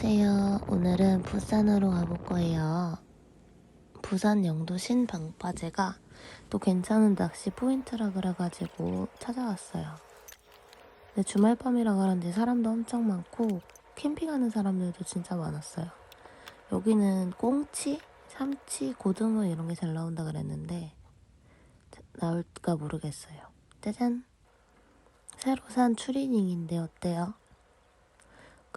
안녕하세요. 오늘은 부산으로 가볼 거예요. 부산 영도 신방파제가 또 괜찮은 낚시 포인트라 그래가지고 찾아왔어요. 근데 주말 밤이라 그런지 사람도 엄청 많고 캠핑하는 사람들도 진짜 많았어요. 여기는 꽁치, 참치, 고등어 이런 게 잘 나온다 그랬는데 나올까 모르겠어요. 짜잔! 새로 산 추리닝인데 어때요?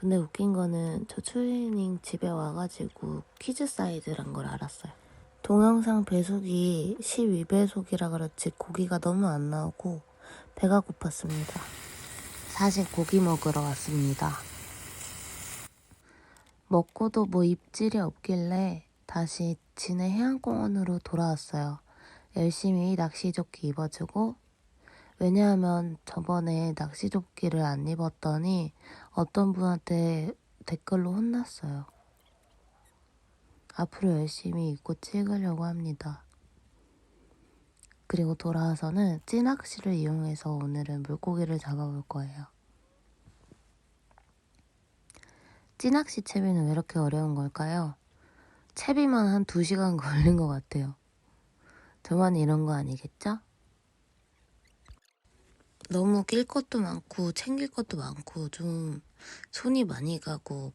근데 웃긴 거는 저 추리닝 집에 와가지고 퀴즈 사이즈란 걸 알았어요. 동영상 배속이 12배속이라 그렇지 고기가 너무 안 나오고 배가 고팠습니다. 사실 고기 먹으러 왔습니다. 먹고도 뭐 입질이 없길래 다시 진해 해안공원으로 돌아왔어요. 열심히 낚시조끼 입어주고 왜냐하면 저번에 낚시조끼를 안 입었더니 어떤 분한테 댓글로 혼났어요. 앞으로 열심히 입고 찍으려고 합니다. 그리고 돌아와서는 찌낚시를 이용해서 오늘은 물고기를 잡아볼 거예요. 찌낚시 채비는 왜 이렇게 어려운 걸까요? 채비만 한 2시간 걸린 것 같아요. 저만 이런 거 아니겠죠? 너무 낄 것도 많고 챙길 것도 많고 좀 손이 많이 가고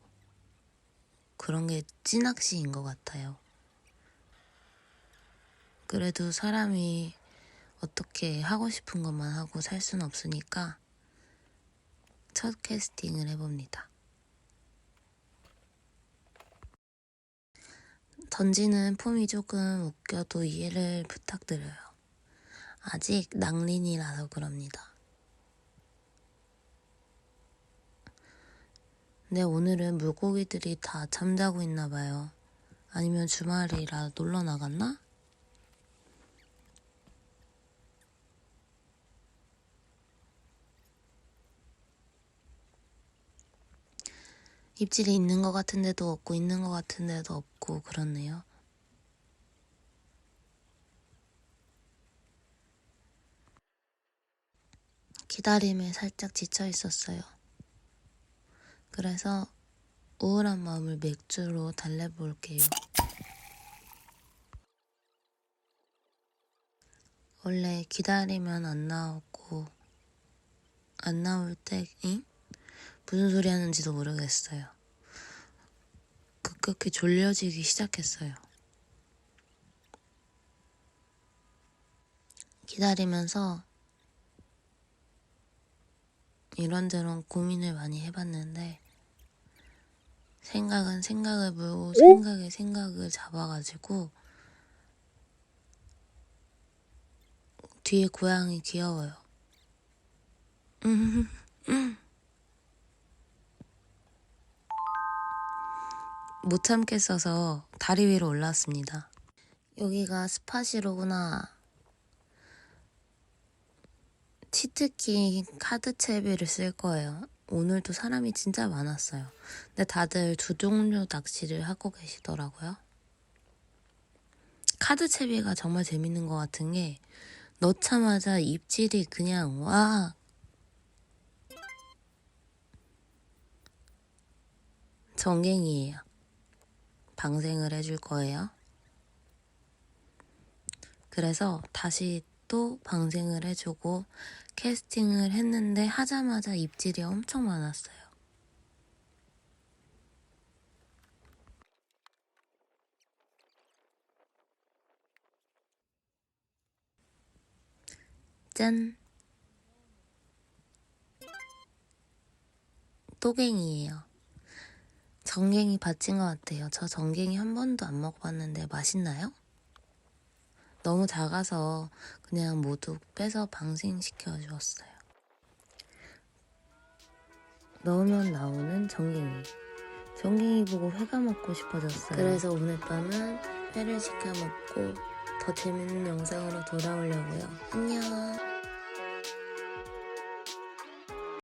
그런 게 찌낚시인 것 같아요. 그래도 사람이 어떻게 하고 싶은 것만 하고 살 수는 없으니까 첫 캐스팅을 해봅니다. 던지는 폼이 조금 웃겨도 이해를 부탁드려요. 아직 낭린이라서 그럽니다. 근데 오늘은 물고기들이 다 잠자고 있나 봐요. 아니면 주말이라 놀러 나갔나? 입질이 있는 것 같은데도 없고 있는 것 같은데도 없고 그렇네요. 기다림에 살짝 지쳐 있었어요. 그래서 우울한 마음을 맥주로 달래볼게요. 원래 기다리면 안 나오고 안 나올 때, 잉? 무슨 소리 하는지도 모르겠어요. 급격히 졸려지기 시작했어요. 기다리면서 이런저런 고민을 많이 해봤는데 생각은 생각을 물고 생각에 생각을 잡아가지고 뒤에 고양이 귀여워요. 못 참겠어서 다리 위로 올라왔습니다. 여기가 스파시로구나. 치트키 카드 채비를 쓸 거예요. 오늘도 사람이 진짜 많았어요. 근데 다들 두 종류 낚시를 하고 계시더라고요. 카드 채비가 정말 재밌는 것 같은 게 넣자마자 입질이 그냥 와 정갱이에요. 방생을 해줄 거예요. 그래서 다시 또 방생을 해주고 캐스팅을 했는데 하자마자 입질이 엄청 많았어요. 짠! 또갱이에요. 정갱이 받친 것 같아요. 저 정갱이 한 번도 안 먹어봤는데 맛있나요? 너무 작아서 그냥 모두 빼서 방생시켜 주었어요. 넣으면 나오는 정갱이. 정갱이 보고 회가 먹고 싶어졌어요. 그래서 오늘 밤은 회를 시켜 먹고 더 재밌는 영상으로 돌아오려고요. 안녕.